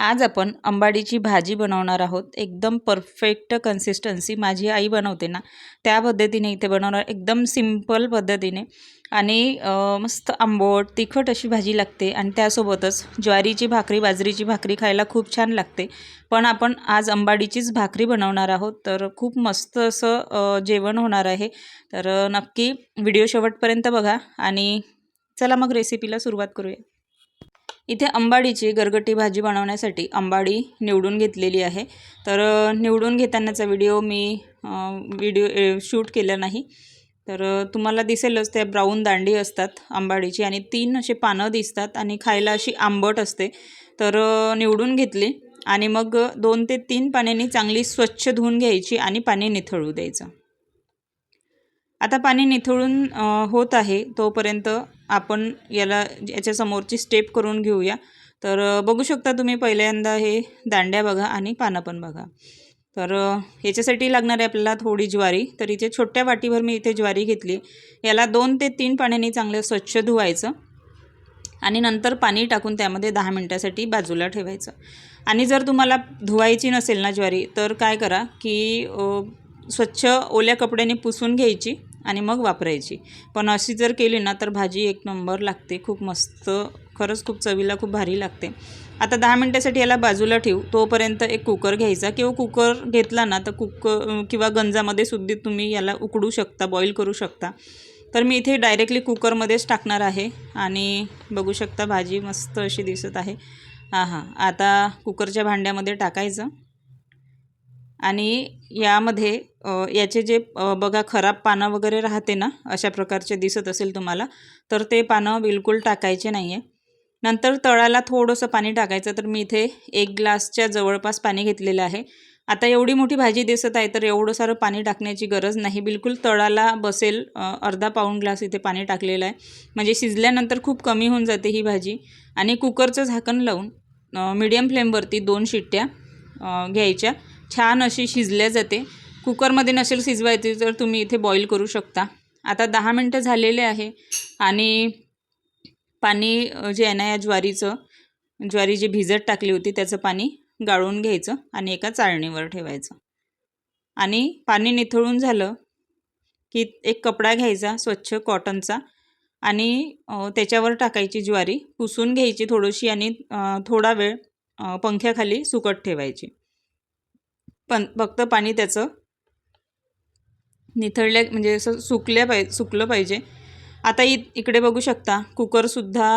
आज आपण अंबाडीची भाजी बनवणार आहोत. एकदम परफेक्ट कन्सिस्टन्सी माझी आई बनवते ना त्या पद्धतीने इथे बनवणार एकदम सिंपल पद्धतीने. आणि मस्त आंबट तिखट अशी भाजी लागते आणि त्यासोबतच ज्वारीची भाकरी बाजरीची भाकरी खायला खूप छान लागते. पण आपण आज अंबाडीचीच भाकरी बनवणार आहोत तर खूप मस्त असं जेवण होणार आहे. तर नक्की व्हिडिओ शेवटपर्यंत बघा आणि चला मग रेसिपीला सुरुवात करूया. इथे अंबाडीची गरगटी भाजी बनवण्यासाठी अंबाडी निवडून घेतलेली आहे. तर निवडून घेतानाचा व्हिडिओ मी व्हिडिओ शूट केला नाही. तर तुम्हाला दिसेलच त्या ब्राऊन दांडी असतात अंबाडीची आणि तीन असे पानं दिसतात आणि खायला अशी आंबट असते. तर निवडून घेतली आणि मग दोन ते तीन पाण्याने चांगली स्वच्छ धुवून घ्यायची आणि पाणी निथळू द्यायचं. आता पाणी निथळून होत आहे तोपर्यंत आपण याला याच्यासमोरची स्टेप करून घेऊया. तर बघू शकता तुम्ही पहिल्यांदा हे दांड्या बघा आणि पानं पण बघा. तर ह्याच्यासाठी याच्यासाठी लागणार आहे आपल्याला थोडी ज्वारी तर इथे छोट्या वाटीभर मी इथे ज्वारी घेतली. याला दोन ते तीन पाण्याने चांगलं स्वच्छ धुवायचं आणि नंतर पाणी टाकून त्यामध्ये दहा मिनटासाठी बाजूला ठेवायचं. आणि जर तुम्हाला धुवायची नसेल ना ज्वारी तर काय करा की स्वच्छ ओल्या कपड्याने पुसून घ्यायची. आणि मग वापरायची. पण अशी जर केली ना तर भाजी एक नंबर लागते. खूप मस्त खरंच खूप चवीला खूप भारी लागते. आता दहा मिनटासाठी याला बाजूला ठेवू. तोपर्यंत एक कुकर घ्यायचा. किंवा कुकर घेतला ना तर कुकर किंवा गंजामध्ये सुद्धा तुम्ही याला उकडू शकता बॉईल करू शकता. तर मी इथे डायरेक्टली कुकरमध्येच टाकणार आहे. आणि बघू शकता भाजी मस्त अशी दिसत आहे. हां हां. आता कुकरच्या भांड्यामध्ये टाकायचं. आणि यामध्ये याचे जे बघा खराब पानं वगैरे राहते ना अशा प्रकारचे दिसत असेल तुम्हाला तर ते पानं बिलकुल टाकायचे नाही आहे नंतर तळाला थोडंसं पाणी टाकायचं तर मी इथे एक ग्लासच्या जवळपास पाणी घेतलेलं आहे. आता एवढी मोठी भाजी दिसत आहे तर एवढं सारं पाणी टाकण्याची गरज नाही. बिलकुल तळाला बसेल अर्धा पाऊण ग्लास इथे पाणी टाकलेलं आहे. म्हणजे शिजल्यानंतर खूप कमी होऊन जाते ही भाजी. आणि कुकरचं झाकण लावून मीडियम फ्लेमवरती दोन शिट्ट्या घ्यायच्या. छान अशी शिजल्या जाते. कुकरमध्ये नसेल शिजवायची तर तुम्ही इथे बॉईल करू शकता. आता दहा मिनटं झालेले आहे आणि पाणी जे आहे ना या ज्वारीचं ज्वारी जी भिजत टाकली होती त्याचं पाणी गाळून घ्यायचं आणि एका चाळणीवर ठेवायचं. आणि पाणी निथळून झालं की एक कपडा घ्यायचा स्वच्छ कॉटनचा आणि त्याच्यावर टाकायची ज्वारी पुसून घ्यायची थोडीशी आणि थोडा वेळ पंख्याखाली सुकट ठेवायची. पण फक्त पाणी त्याचं निथळल्या म्हणजे असं सुकल्या पाहि सुकलं पाहिजे. आता इ इकडे बघू शकता कुकरसुद्धा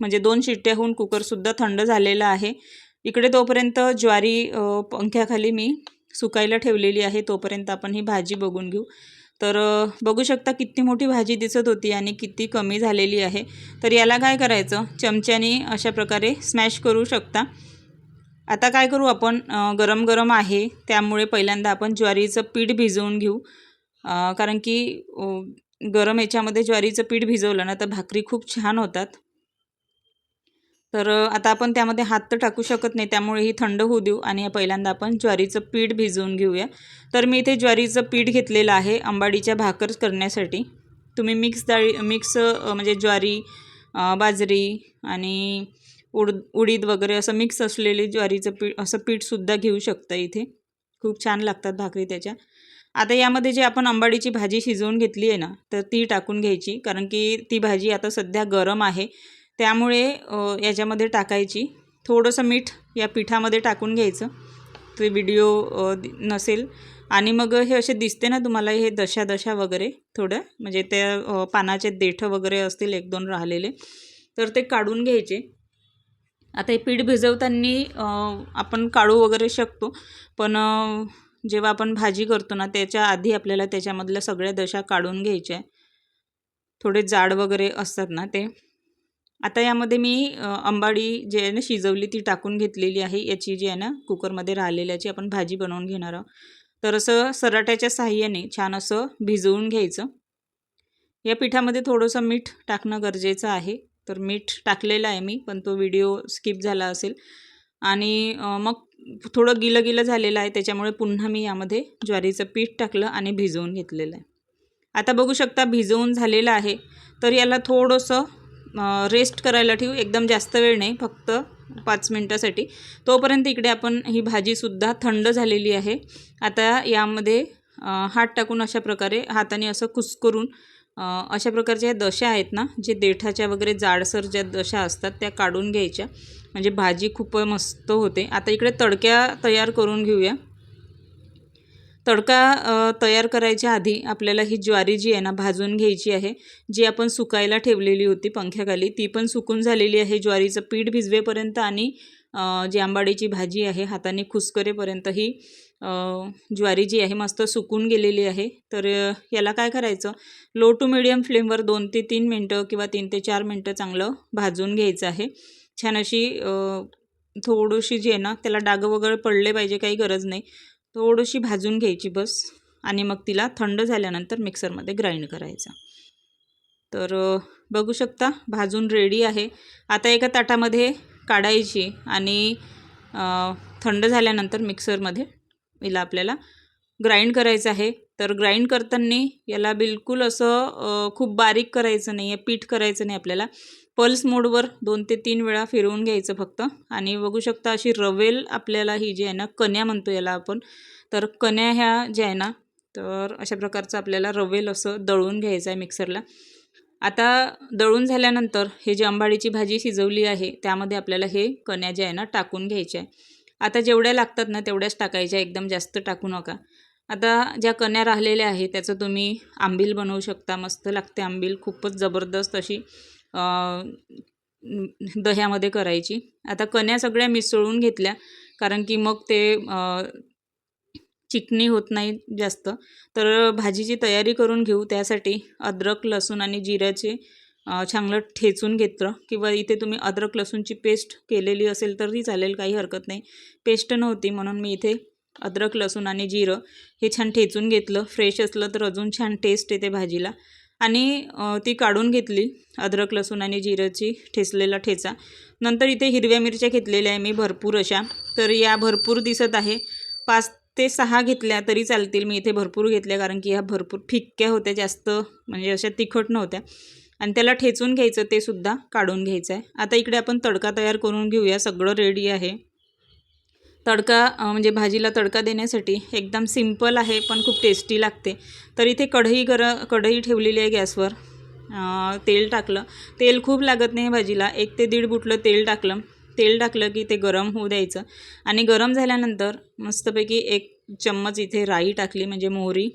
म्हणजे दोन शिट्ट्याहून कुकरसुद्धा थंड झालेला आहे. इकडे तोपर्यंत ज्वारी पंख्याखाली मी सुकायला ठेवलेली आहे तोपर्यंत आपण ही भाजी बघून घेऊ. तर बघू शकता किती मोठी भाजी दिसत होती आणि किती कमी झालेली आहे. तर याला काय करायचं? चमच्याने अशा प्रकारे स्मॅश करू शकता. आता काय करू आपण? गरम गरम आहे. त्यामुळे पहिल्यांदा आपण ज्वारीचं पीठ भिजवून घेऊ. कारण की गरम याच्यामध्ये ज्वारीचं पीठ भिजवलं ना तर भाकरी खूप छान होतात. तर आता आपण त्यामध्ये हात तर टाकू शकत नाही त्यामुळे ही थंड होऊ देऊ आणि पहिल्यांदा आपण ज्वारीचं पीठ भिजवून घेऊया. तर मी इथे ज्वारीचं पीठ घेतलेलं आहे अंबाडीच्या भाकर करण्यासाठी. तुम्ही मिक्स डाळी मिक्स म्हणजे ज्वारी बाजरी आणि उड उडीद वगैरे असं मिक्स असलेले ज्वारीचं पीठ असं पीठसुद्धा घेऊ शकता इथे. खूप छान लागतात भाकरी त्याच्या. आता यामध्ये जे आपण अंबाडीची भाजी शिजवून घेतली आहे ना तर ती टाकून घ्यायची. कारण की ती भाजी आता सध्या गरम आहे. त्यामुळे याच्यामध्ये टाकायची. थोडंसं मीठ या पिठामध्ये टाकून घ्यायचं. ते व्हिडिओ नसेल. आणि मग हे असे दिसते ना तुम्हाला हे दशा दशा वगैरे थोडं. म्हणजे त्या पानाचे देठं वगैरे असतील एक दोन राहिलेले. तर ते काढून घ्यायचे. आता हे पीठ भिजवताना आपण काढू वगैरे शकतो. पण जेव्हा आपण भाजी करतो ना त्याच्या आधी आपल्याला त्याच्यामधल्या सगळ्या दशा काढून घ्यायच्या थोडे जाड वगैरे असतात ना ते. आता यामध्ये मी अंबाडी जे आहे ना शिजवली ती टाकून घेतलेली आहे. याची जी आहे ना कुकरमध्ये राहिलेल्याची आपण भाजी बनवून घेणार आहोत. तर असं सराट्याच्या साह्याने छान असं भिजवून घ्यायचं. या पिठामध्ये थोडंसं मीठ टाकणं गरजेचं आहे. तर मीठ टाकलेलं आहे मी पण तो व्हिडिओ स्किप झाला असेल. आणि मग थोडं गिलं गिलं झालेलं आहे त्याच्यामुळे पुन्हा मी यामध्ये ज्वारीचं पीठ टाकलं आणि भिजवून घेतलेलं आहे. आता बघू शकता भिजवून झालेलं आहे तर याला थोडंसं रेस्ट करायला ठेवू एकदम जास्त वेळ नाही फक्त पाच मिनटासाठी. तोपर्यंत इकडे आपण ही भाजीसुद्धा थंड झालेली आहे. आता यामध्ये हात टाकून अशा प्रकारे हाताने असं कुस्करून करून अशा प्रकारच्या या दशा आहेत ना जे देठाच्या वगैरे जाडसर ज्या दशा असतात त्या काढून घ्यायच्या. म्हणजे भाजी खूप मस्त होते. आता इकडे तडक्या तयार करून घेऊया. तडका तयार करायच्या आधी आपल्याला ही ज्वारी जी आहे ना भाजून घ्यायची आहे. जी आपण सुकायला ठेवलेली होती पंख्याखाली ती पण सुकून झालेली आहे ज्वारीचं पीठ भिजवेपर्यंत आणि जी आंबाडीची भाजी आहे हाताने खुसकरेपर्यंत ही ज्वारी जी आहे मस्त सुकून गेलेली आहे. तर याला काय करायचं? लो टू मिडियम फ्लेमवर दोन ते तीन मिनटं किंवा तीन ते चार मिनटं चांगलं भाजून घ्यायचं आहे. छान अशी थोडीशी जी आहे ना त्याला डागं वगैरे पडले पाहिजे काही गरज नाही. थोडीशी भाजून घ्यायची बस आणि मग तिला थंड झाल्यानंतर मिक्सरमध्ये ग्राइंड करायचा. तर बघू शकता भाजून रेडी आहे. आता एका ताटामध्ये काढायची आणि थंड झाल्यानंतर मिक्सरमध्ये हिला आपल्याला ग्राइंड करायचं आहे. तर ग्राइंड करताना याला बिलकुल असं खूप बारीक करायचं नाही आहे पीठ करायचं नाही आपल्याला. पल्स मोडवर दोन ते तीन वेळा फिरवून घ्यायचं फक्त. आणि बघू शकता अशी रवेल आपल्याला ही जी आहे ना कण्या म्हणतो याला आपण. तर कण्या ह्या ज्या आहे ना तर अशा प्रकारचं आपल्याला रवेल असं दळून घ्यायचं आहे मिक्सरला. आता दळून झाल्यानंतर हे जी अंबाडीची भाजी शिजवली आहे त्यामध्ये आपल्याला हे कण्या जे आहे ना टाकून घ्यायच्या आहे. आता जेवढ्या लागतात ना तेवढ्याच टाकायच्या एकदम जास्त टाकू नका. आता ज्या कण्या राहिलेल्या आहे त्याचं तुम्ही आंबील बनवू शकता मस्त लागते आंबील खूपच जबरदस्त अशी दह्यामध्ये करायची. आता कण्या सगळ्या मिसळून घेतल्या कारण की मग ते चिकणी चिकनी होत नाही जास्त. तर भाजीची तयारी करून घेऊ. त्यासाठी अद्रक लसूण आणि जिऱ्याचे चांगलं ठेचून घेतलं. किंवा इथे तुम्ही अद्रक लसूणची पेस्ट केलेली असेल तरी चालेल काही हरकत नाही. पेस्ट नव्हती म्हणून मी इथे अद्रक लसूण आणि जिरं हे छान ठेचून घेतलं. फ्रेश असलं तर अजून छान टेस्ट येते भाजीला. आणि ती काढून घेतली अद्रक लसूण आणि जिरंची ठेचलेला ठेचा. नंतर इथे हिरव्या मिरच्या घेतलेल्या आहे मी भरपूर अशा. तर या भरपूर दिसत आहे. पाच ते सहा घेतल्या तरी चालतील. मी इथे भरपूर घेतल्या कारण की ह्या भरपूर फिक्क्या होत्या जास्त म्हणजे अशा तिखट नव्हत्या. आणि त्याला ठेचून घ्यायचं ते सुद्धा काढून घ्यायचं आहे आता इकडे आपण तडका तयार करून घेऊया. सगळं रेडी आहे. तडका म्हणजे भाजीला तडका देण्यासाठी एकदम सिंपल आहे पण खूप टेस्टी लागते. तर इथे कढई गर कढई ठेवलेली आहे गॅसवर. तेल टाकलं. तेल खूप लागत नाही भाजीला. एक ते दीड बुटलं तेल टाकलं. तेल टाकलं की ते गरम होऊ द्यायचं. आणि गरम झाल्यानंतर मस्तपैकी एक चम्मच इथे राई टाकली म्हणजे मोहरी.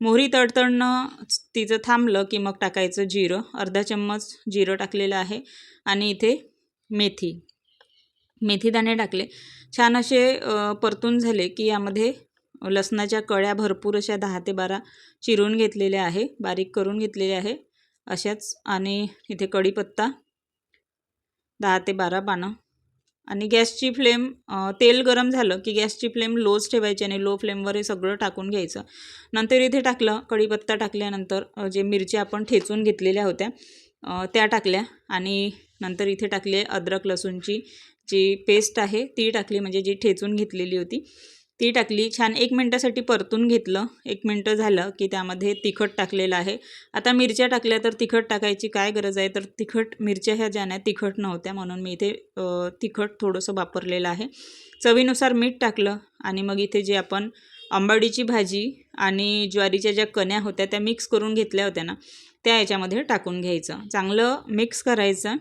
मोहरी तडतडणं तिचं थांबलं की मग टाकायचं जिरं. अर्धा चम्मच जिरं टाकलेलं आहे आणि इथे मेथी. मेथीदाणे टाकले. छान असे परतून झाले की यामध्ये लसणाच्या कळ्या भरपूर अशा दहा ते बारा चिरून घेतलेल्या आहे बारीक करून घेतलेल्या आहे. अशाच आणि इथे कढीपत्ता दहा ते बारा पानं. आणि गॅसची फ्लेम तेल गरम झालं की गॅसची फ्लेम लोच ठेवायची आणि लो फ्लेमवर हे सगळं टाकून घ्यायचं. नंतर इथे टाकलं कढीपत्ता टाकल्यानंतर जे मिरच्या आपण ठेचून घेतलेल्या होत्या त्या टाकल्या आणि नंतर इथे टाकले अद्रक लसूणची जी पेस्ट आहे ती टाकली म्हणजे जी ठेचून घेतलेली होती. ती टाकली. छान एक मिनटासाठी परतून घेतलं. एक मिनटं झालं की त्यामध्ये तिखट टाकलेलं आहे. आता मिरच्या टाकल्या तर तिखट टाकायची काय गरज आहे? तर तिखट मिरच्या ह्या ज्या नाही तिखट नव्हत्या. म्हणून मी इथे तिखट थोडंसं वापरलेलं आहे. चवीनुसार मीठ टाकलं आणि मग इथे जे आपण आंबाडीची भाजी आणि ज्वारीच्या ज्या कण्या होत्या त्या मिक्स करून घेतल्या होत्या ना त्या याच्यामध्ये टाकून घ्यायचं. चांगलं मिक्स करायचं.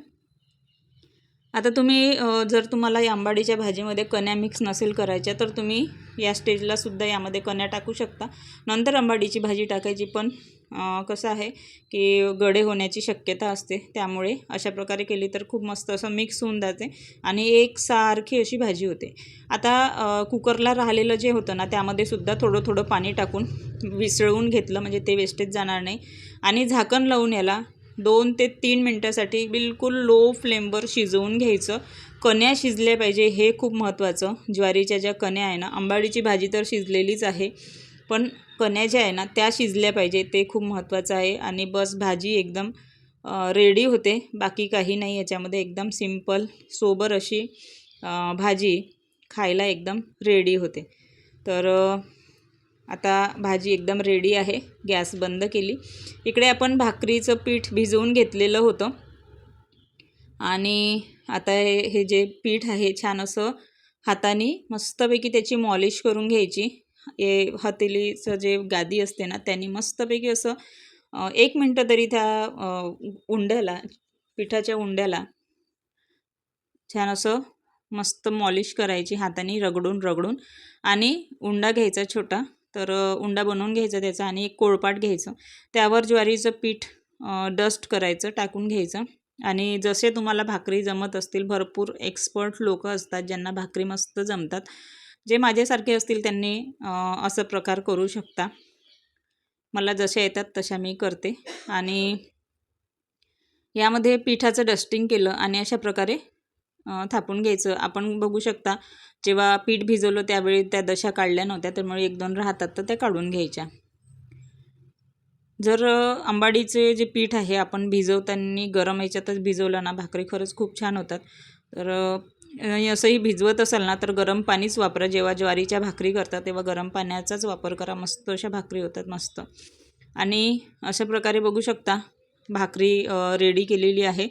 आता तुम्ही जर तुम्हाला या आंबाडीच्या भाजीमध्ये कण्या मिक्स नसेल करायच्या तर तुम्ही या स्टेजला सुद्धा यामध्ये कण्या टाकू शकता. नंतर आंबाडीची भाजी टाकायची पण कसं आहे की गडे होण्याची शक्यता असते. त्यामुळे अशा प्रकारे केली तर खूप मस्त असं मिक्स होऊन जाते आणि एक सारखी अशी भाजी होते. आता कुकरला राहिलेलं जे होतं ना त्यामध्ये सुद्धा थोडं थोडं पाणी टाकून विसळून घेतलं म्हणजे ते वेस्टेज जाणार नाही. आणि झाकण लावून याला दोन ते तीन मिनटासाठी बिलकुल लो फ्लेमवर शिजवून घ्यायचं. कण्या शिजल्या पाहिजे हे खूप महत्त्वाचं. ज्वारीच्या ज्या कण्या आहे ना आंबाडीची भाजी तर शिजलेलीच आहे पण कण्या ज्या आहे ना त्या शिजल्या पाहिजे ते खूप महत्त्वाचं आहे. आणि बस भाजी एकदम रेडी होते. बाकी काही नाही याच्यामध्ये एकदम सिंपल सोबर अशी भाजी खायला एकदम रेडी होते. तर आता भाजी एकदम रेडी आहे. गॅस बंद केली. इकडे आपण भाकरीचं पीठ भिजवून घेतलेलं होतं. आणि आता हे हे जे पीठ आहे छान असं हाताने मस्तपैकी त्याची मॉलिश करून घ्यायची. हे हतेलीचं जे गादी असते ना त्यांनी मस्तपैकी असं एक मिनटं तरी त्या उंड्याला पिठाच्या उंड्याला छान असं मस्त मॉलिश करायची हाताने रगडून रगडून. आणि उंडा घ्यायचा छोटा. तर उंडा बनवून घ्यायचा त्याचा आणि एक कोळपाट घ्यायचं. त्यावर ज्वारीचं पीठ डस्ट करायचं टाकून घ्यायचं. आणि जसे तुम्हाला भाकरी जमत असतील भरपूर एक्सपर्ट लोक असतात ज्यांना भाकरी मस्त जमतात. जे माझ्यासारखे असतील त्यांनी असं प्रकार करू शकता. मला जशा येतात तशा मी करते. आणि यामध्ये पिठाचं डस्टिंग केलं आणि अशा प्रकारे थापून घ्यायचं. आपण बघू शकता जेव्हा पीठ भिजवलं त्यावेळी त्या दशा काढल्या नव्हत्या त्यामुळे एक दोन राहतात तर त्या काढून घ्यायच्या. जर आंबाडीचे जे पीठ आहे आपण भिजवताना गरम याच्यातच भिजवलं ना भाकरी खरंच खूप छान होतात. तर असंही भिजवत असाल ना तर गरम पाणीच वापरा. जेव्हा ज्वारीच्या भाकरी करता तेव्हा गरम पाण्याचाच वापर करा. मस्त अशा भाकरी होतात मस्त. आणि अशा प्रकारे बघू शकता भाकरी रेडी केलेली आहे.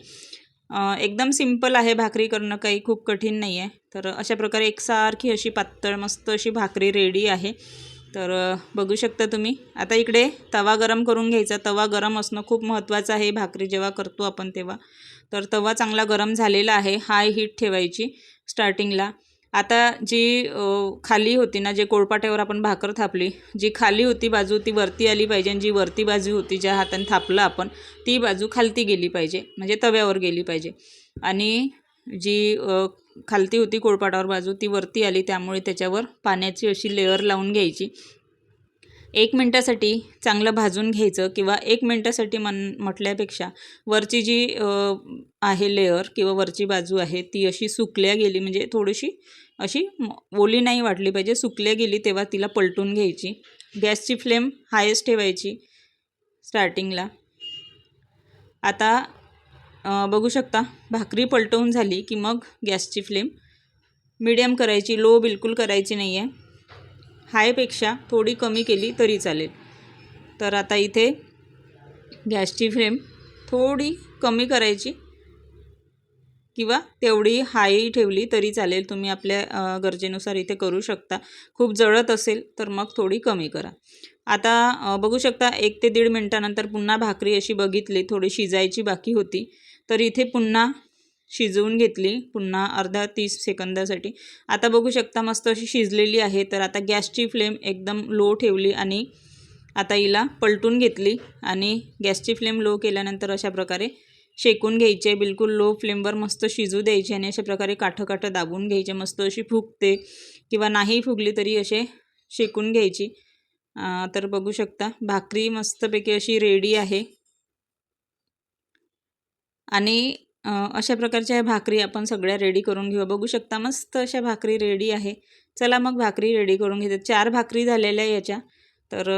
एकदम सिंपल आहे भाकरी करणं काही खूप कठीण नाही आहे तर अशा प्रकारे एकसारखी अशी पातळ मस्त अशी भाकरी रेडी आहे. तर बघू शकता तुम्ही. आता इकडे तवा गरम करून घ्यायचा. तवा गरम असणं खूप महत्त्वाचं आहे भाकरी जेव्हा करतो आपण तेव्हा. तर तवा चांगला गरम झालेला आहे. हाय हीट ठेवायची स्टार्टिंगला आता जी खाली होती ना जे कोळपाट्यावर आपण भाकर थापली जी खाली होती बाजू ती वरती आली पाहिजे आणि जी वरती बाजू होती ज्या हाताने थापलं आपण ती बाजू खालती गेली पाहिजे म्हणजे तव्यावर गेली पाहिजे. आणि जी खालती होती कोळपाटावर बाजू ती वरती आली त्यामुळे त्याच्यावर पाण्याची अशी लेअर लावून घ्यायची. एक मिनटासाठी चांगलं भाजून घ्यायचं किंवा एक मिनटासाठी मन म्हटल्यापेक्षा वरची जी आहे लेअर किंवा वरची बाजू आहे ती अशी सुकल्या गेली म्हणजे थोडीशी अशी ओली नाही वाटली पाहिजे सुकल्या गेली तेव्हा तिला पलटून घ्यायची. गॅसची फ्लेम हायेस्ट ठेवायची स्टार्टिंगला. आता बघू शकता भाकरी पलटवून झाली की मग गॅसची फ्लेम मीडियम करायची लो बिलकुल करायची नाही आहे हायपेक्षा थोडी कमी केली तरी चालेल. तर आता इथे गॅसची फ्लेम थोडी कमी करायची किंवा तेवढी हाई ठेवली तरी चालेल. तुम्ही आपल्या गरजेनुसार इथे करू शकता. खूप जळत असेल तर मग थोडी कमी करा. आता बघू शकता एक ते दीड मिनटानंतर पुन्हा भाकरी अशी बघितली थोडी शिजायची बाकी होती. तर इथे पुन्हा शिजवून घेतली पुन्हा अर्धा तीस सेकंदासाठी. आता बघू शकता मस्त अशी शिजलेली आहे तर आता गॅसची फ्लेम एकदम लो ठेवली आणि आता हिला पलटून घेतली आणि गॅसची फ्लेम लो केल्यानंतर अशा प्रकारे शेकून घ्यायचे बिलकुल लो फ्लेमवर मस्त शिजू द्यायचे आणि अशा प्रकारे काठं काठं दाबून घ्यायचे मस्त अशी फुगते किंवा नाही फुगली तरी असे शेकून घ्यायची. तर बघू शकता भाकरी मस्तपैकी अशी रेडी आहे. आणि अशा प्रकारच्या भाकरी आपण सगळ्या रेडी करून घेऊ. बघू शकता मस्त अशा भाकरी रेडी आहे. चला मग भाकरी रेडी करून घेते. चार भाकरी झालेल्या आहे याच्या. तर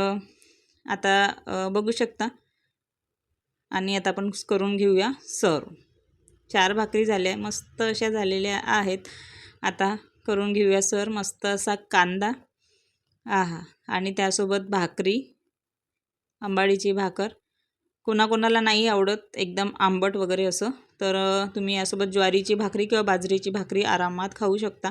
आता बघू शकता. आणि आता आपण करून घेऊया सर्व चार भाकरी झाल्या मस्त अशा झालेल्या आहेत. आता करून घेऊया सर मस्त असा कांदा. आहा. आणि त्यासोबत भाकरी. आंबाडीची भाकर. कोणाकोणाला नाही आवडत एकदम आंबट वगैरे असं तर तुम्ही यासोबत ज्वारीची भाकरी किंवा बाजरीची भाकरी आरामात खाऊ शकता.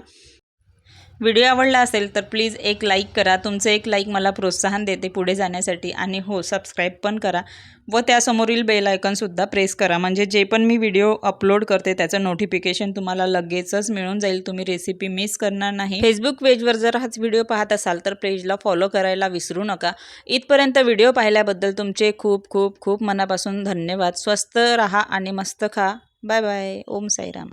व्हिडिओ आवडला असेल तर प्लीज एक लाईक करा. तुमचं एक लाईक मला प्रोत्साहन देते पुढे जाण्यासाठी. आणि हो सबस्क्राईब पण करा. व त्यासमोरील बेल आयकॉनसुद्धा प्रेस करा. म्हणजे जे पण मी व्हिडिओ अपलोड करते त्याचं नोटिफिकेशन तुम्हाला लगेचच मिळून जाईल. तुम्ही रेसिपी मिस करणार नाही. फेसबुक पेजवर जर हाच व्हिडिओ पाहत असाल तर पेजला फॉलो करायला विसरू नका. इथपर्यंत व्हिडिओ पाहिल्याबद्दल तुमचे खूप खूप खूप मनापासून धन्यवाद. स्वस्त राहा आणि मस्त खा. Bye bye Om Sairam.